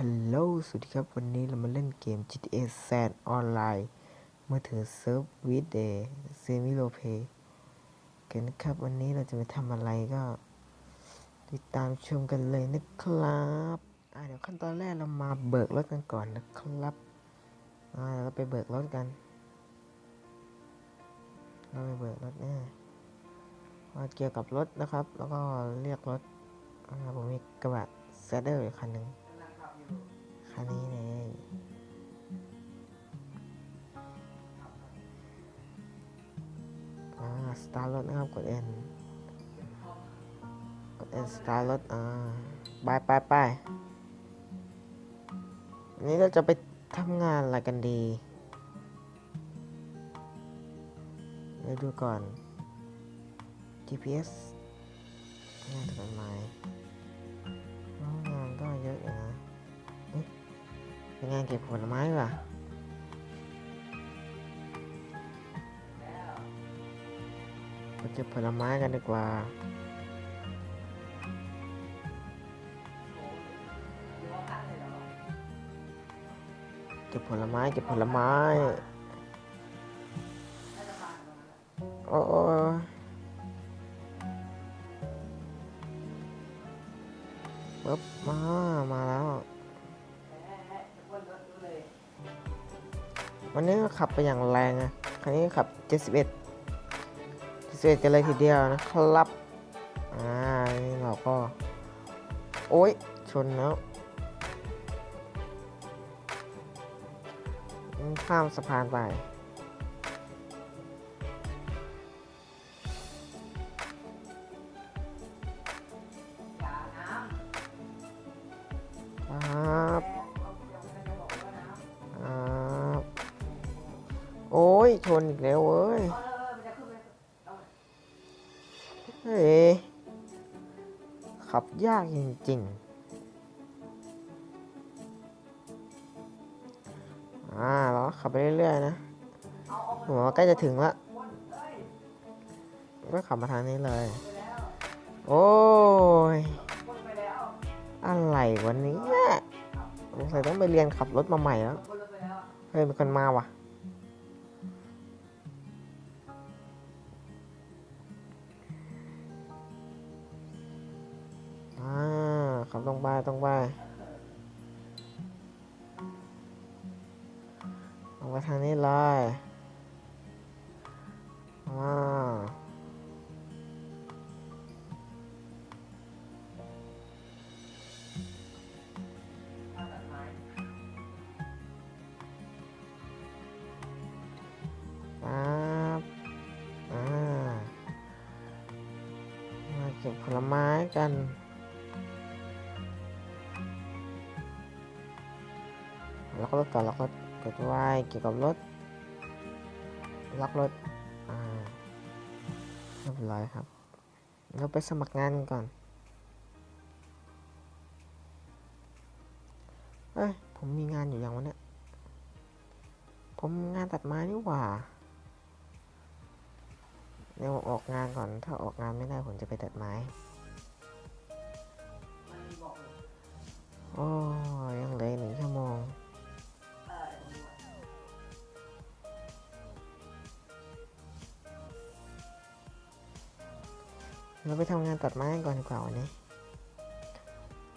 ฮัลโหลสวัสดีครับ วันนี้เรามาเล่นเกม GTA San Online มือถือเซิร์ฟวีดเดย์เซมิโลเพกันนะครับ วันนี้เราจะไปทำอะไรก็ ติดตามชมกันเลยนะครับอ่าเดี๋ยวขั้นตอนแรกเรามาเบิกรถกันก่อนนะครับอ่าเราไปเบิกรถกัน เราไปเบิกรถเนี่ยเกี่ยวกับรถนะครับ แล้วก็เรียกรถผมมีกระบะแซดเดอร์อยู่คันหนึ่ง คันนี้เลยอ่าสตาร์ทรถนะครับกด N กด N สตาร์ทรถอ่าไปไปไปวันนี้เราจะไปทำงานอะไรกันดีเดี๋ยวดูก่อน GPS งานทำไม งานเก็บผลไม้ว่ะไปเก็บผลไม้กันดีกว่าเก็บผลไม้เก็บผลไม้โอ้โอ้ปึ๊บมา มาแล้ว วันนี้ก็ขับไปอย่างแรงอะคันนี้ขับ 71 71กันเลยทีเดียวนะครับ อ่า นี่เราก็ โอ๊ยชนแล้ว ข้ามสะพานไป โอ้ย ชนอีกแล้วเว้ยเฮ้ยขับยากจริงๆ อ่าเราขับไปเรื่อยๆนะหัวใกล้จะถึงละก็ขับมาทางนี้เลย โอ้ย อะไรวันนี้สงสัยต้องไปเรียนขับรถมาใหม่แล้ว เฮ้ยมีคนมาว่ะ ตรงไปตรงไปตรงไปทางนี้เลยว้าวปั๊บอ่ามาเก็บผลไม้กัน รถก่อนล็อกรถกดไว้เกี่ยวกับรถล็อกรถอ่าเรียบร้อยครับ เราไปสมัครงานก่อนเอ้ยผมมีงานอยู่อย่างวันเนี้ยผมงานตัดไม้นี่หว่าเดี๋ยวออกงานก่อน ถ้าออกงานไม่ได้ผมจะไปตัดไม้ โอ้ เราไปทำงานตัดไม้ก่อนดีกว่าวันนี้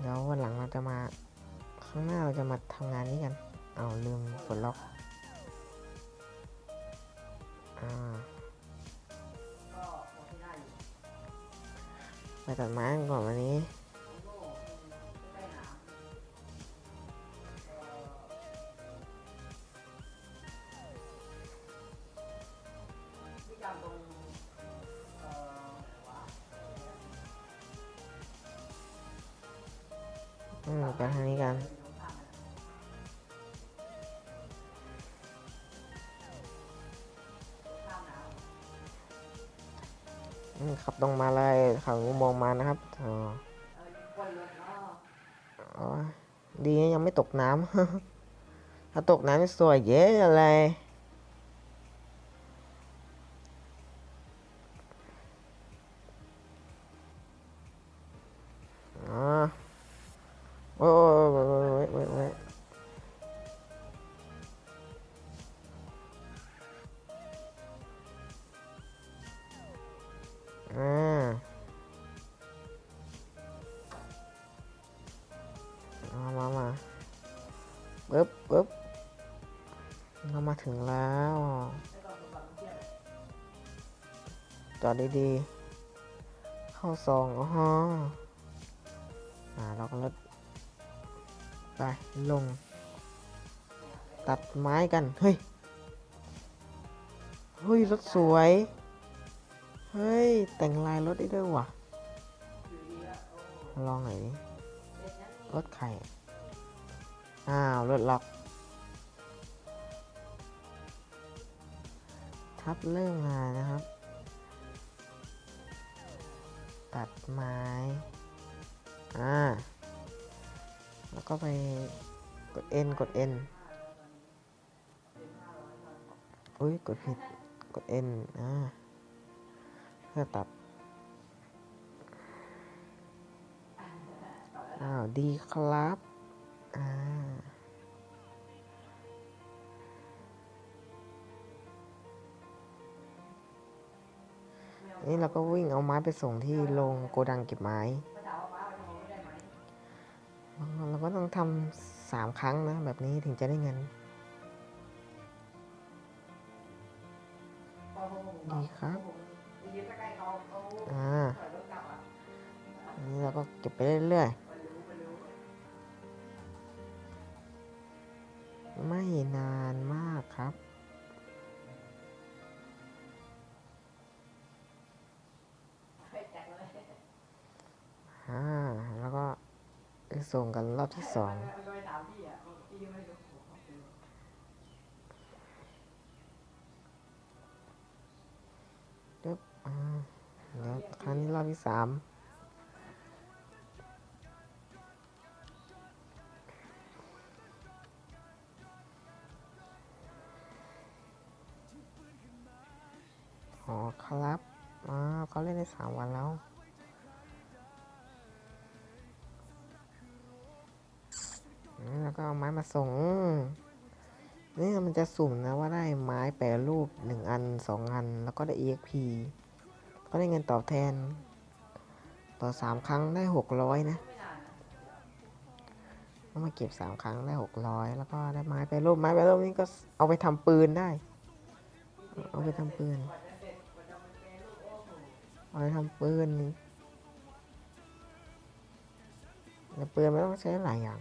เดี๋ยววันหลังเราจะมาข้างหน้าเราจะมาทำงานนี้กัน เอาลืมปลดล็อกอ่าไปตัดไม้ก่อนวันนี้ ขับตรงมาเลยขับอุโมงค์มานะครับอ๋ออ๋อดียังไม่ตกน้ำ ถ้าตกน้ำสวยเย้อะไร ปึ๊บปึ๊บเรามาถึงแล้ว จอดดีๆ เข้าซองอ๋อฮะอ่าเราก็รถไป ลง ตัดไม้กัน เฮ้ย เฮ้ย รถสวย เฮ้ย แต่งลายรถได้ด้วยว่ะ ลองหน่อยดิรถใคร อ้าวรถล็อกทับเริ่มมานะครับ ตัดไม้อ่าแล้วก็ไปกด N กด N อุ้ยกดผิดกด N อ่าเพื่อตัดอ้าวดีครับ นี่เราก็วิ่งเอาไม้ไปส่งที่โรงโกดังเก็บไม้เราก็ต้องทำสามครั้งนะแบบนี้ถึงจะได้เงิน ดีครับ อ่านนี้เราก็เก็บไปเรื่อยๆ ไม่นานมากครับ อ่า แล้วก็ไปส่งกันรอบที่สองเดี๋ยวอ่าแล้วครั้งนี้รอบที่สาม สามวันแล้ว แล้วก็เอาไม้มาส่งนี่มันจะสุ่มนะว่าได้ไม้แปรรูปหนึ่งอันสองอัน แล้วก็ได้ EXP ก็ได้เงินตอบแทน ต่อสามครั้งได้หกร้อยนะก็มาเก็บสามครั้งได้หกร้อยแล้วก็ได้ไม้แปรรูปไม้แปรรูปนี่ก็เอาไปทำปืนได้ เอาไปทำปืน เอาไปทำปืนนี่แต่ปืนมันต้องใช้หลายอย่าง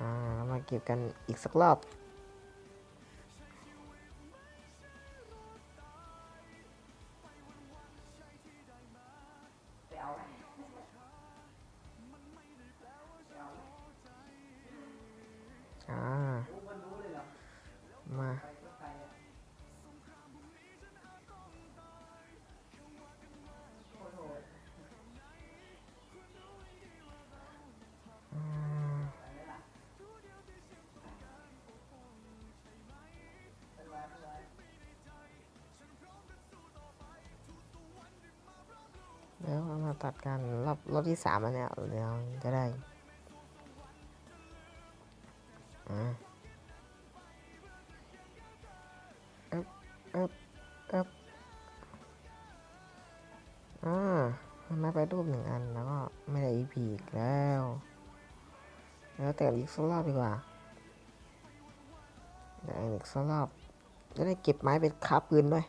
อ่าเรามาเก็บกันอีกสักรอบ มาตัดกันรอบรอบที่สามอันเนี้ยเดี๋ยวจะได้อ่าเอ๊บเอ๊บเอ๊บอ่าม้ไปรูปหนึ่งอันแล้วก็ไม่ได้ EP อีกแล้ว แล้วแต่อีกสักรอบดีกว่าเดี๋ยวอีกสักรอบจะได้เก็บไม้เป็นคาปืนด้วย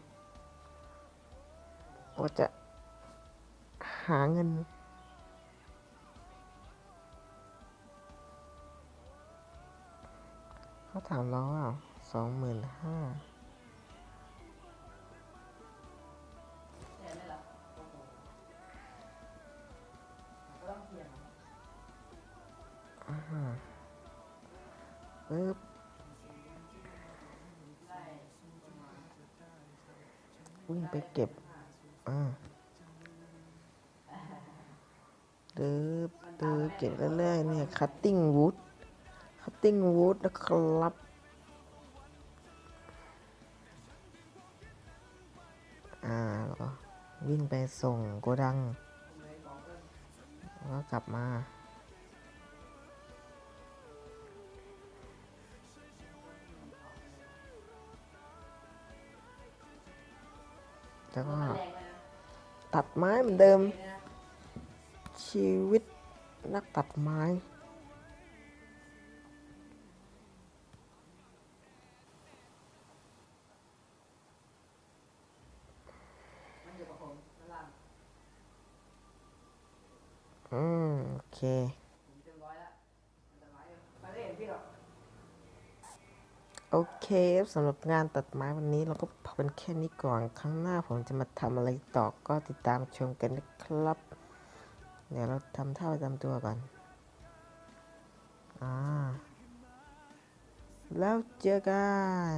ว่าจะ หาเงิน เขาถามเราว่าสองหมื่นห้าปึ๊บวิ่งไปเก็บ อ่า เดืบเดืบเก็บเรื่อยๆเนี่ย cutting wood cutting wood นะครับอ่าแล้วก็วิ่งไปส่งโกดังแล้วก็กลับมาแล้วก็ตัดไม้เหมือนเดิม ชีวิตนักตัดไม้มอืม โอเคโอเคสำหรับงานตัดไม้วันนี้เราก็พอเป็นแค่นี้ก่อน ครั้งหน้าผมจะมาทำอะไรต่อก็ติดตามชมกันนะครับ เดี๋ยวเราทำท่าประจำตัวก่อน อ่า แล้วเจอกั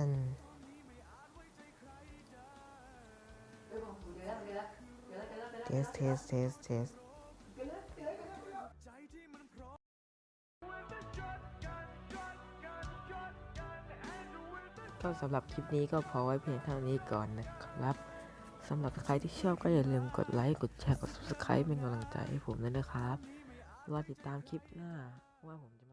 นเทสเทสเทสเทสก็สำหรับคลิปนี้ก็พอไว้เพียงเท่านี้ก่อนนะครับ สำหรับใครที่ชอบก็อย่าลืมกดไลค์ กดแชร์ กด subscribe เป็นกำลังใจให้ผมด้วยนะครับ รอติดตามคลิปหน้าว่าผมจะ